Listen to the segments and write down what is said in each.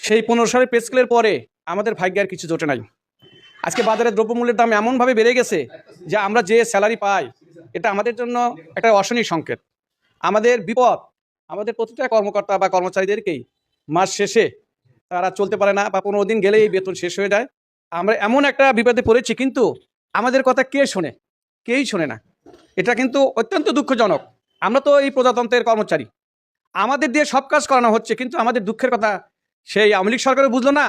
সেই পনেরো সালের পে স্কেলের পরে আমাদের ভাগ্যে আর কিছু জোটে নাই। আজকে বাজারে দ্রব্যমূল্যের দাম এমনভাবে বেড়ে গেছে যে আমরা যে স্যালারি পাই, এটা আমাদের জন্য একটা অশনি সংকেত। আমাদের বিপদ, আমাদের প্রতিটা কর্মকর্তা বা কর্মচারীদেরকেই মাস শেষে তারা চলতে পারে না বা পনেরো দিন গেলেই বেতন শেষ হয়ে যায়। আমরা এমন একটা বিপদে পড়েছি কিন্তু আমাদের কথা কে শোনে? কেই শোনে না? এটা কিন্তু অত্যন্ত দুঃখজনক। আমরা তো এই প্রজাতন্ত্রের কর্মচারী। আমাদের দিয়ে সব কাজ করানো হচ্ছে কিন্তু আমাদের দুঃখের কথা সেই আওয়ামী লীগ সরকারও বুঝলো না।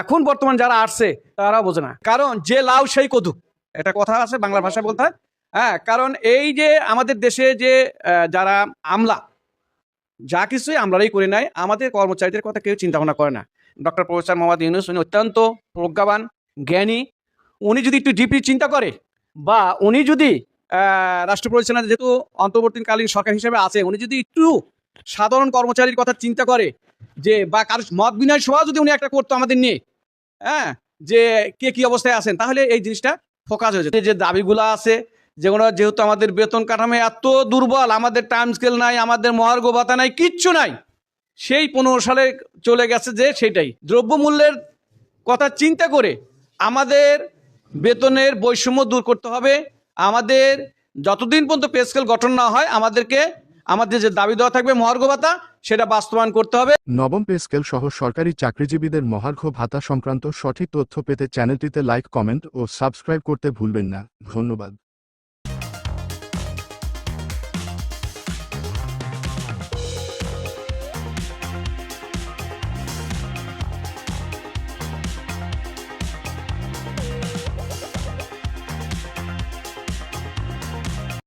এখন বর্তমান যারা আসছে, তারাও বোঝে না। কারণ যে লাউ, সেই কদু। এটা কথা আছে বাংলা ভাষায় বলতে হয়। হ্যাঁ কারণ এই যে আমাদের দেশে যে যারা আমলা, যা কিছুই আমলারাই করে নেয়, আমাদের কর্মচারীদের কথা কেউ চিন্তা ভাবনা করে না। ডক্টর প্রফেসর মোহাম্মদ ইউনুস, উনি অত্যন্ত প্রজ্ঞাবান, জ্ঞানী। উনি যদি একটু ডিপলি চিন্তা করে, বা উনি যদি রাষ্ট্র পরিচালনা যেহেতু অন্তর্বর্তীকালীন সরকার হিসেবে আছে, উনি যদি একটু সাধারণ কর্মচারীর কথা চিন্তা করে যে, বা কারও মত বিনয় সভা যদি উনি একটা করতো আমাদের নিয়ে হ্যাঁ যে কে কি অবস্থায় আছেন, তাহলে এই জিনিসটা ফোকাস হয়ে যেত। যে দাবিগুলো আছে যেগুলো যেহেতু আমাদের বেতন কাঠামো এত দুর্বল, আমাদের টাইম স্কেল নাই, আমাদের মহার্ঘ ভাতা নাই, কিচ্ছু নাই, সেই পনেরো সালে চলে গেছে যে সেটাই দ্রব্যমূল্যের কথা চিন্তা করে আমাদের বেতনের বৈষম্য দূর করতে হবে। আমাদের যতদিন পর্যন্ত পে স্কেল গঠন না হয়, আমাদেরকে আমাদের যে দাবি দেওয়া থাকবে মহার্ঘ ভাতা, সেটা বাস্তবায়ন করতে হবে। নবম পে স্কেল সহ সরকারি চাকরিজীবীদের মহার্ঘ ভাতা সংক্রান্ত সঠিক তথ্য পেতে চ্যানেলটিতে লাইক, কমেন্ট ও সাবস্ক্রাইব করতে ভুলবেন না। ধন্যবাদ।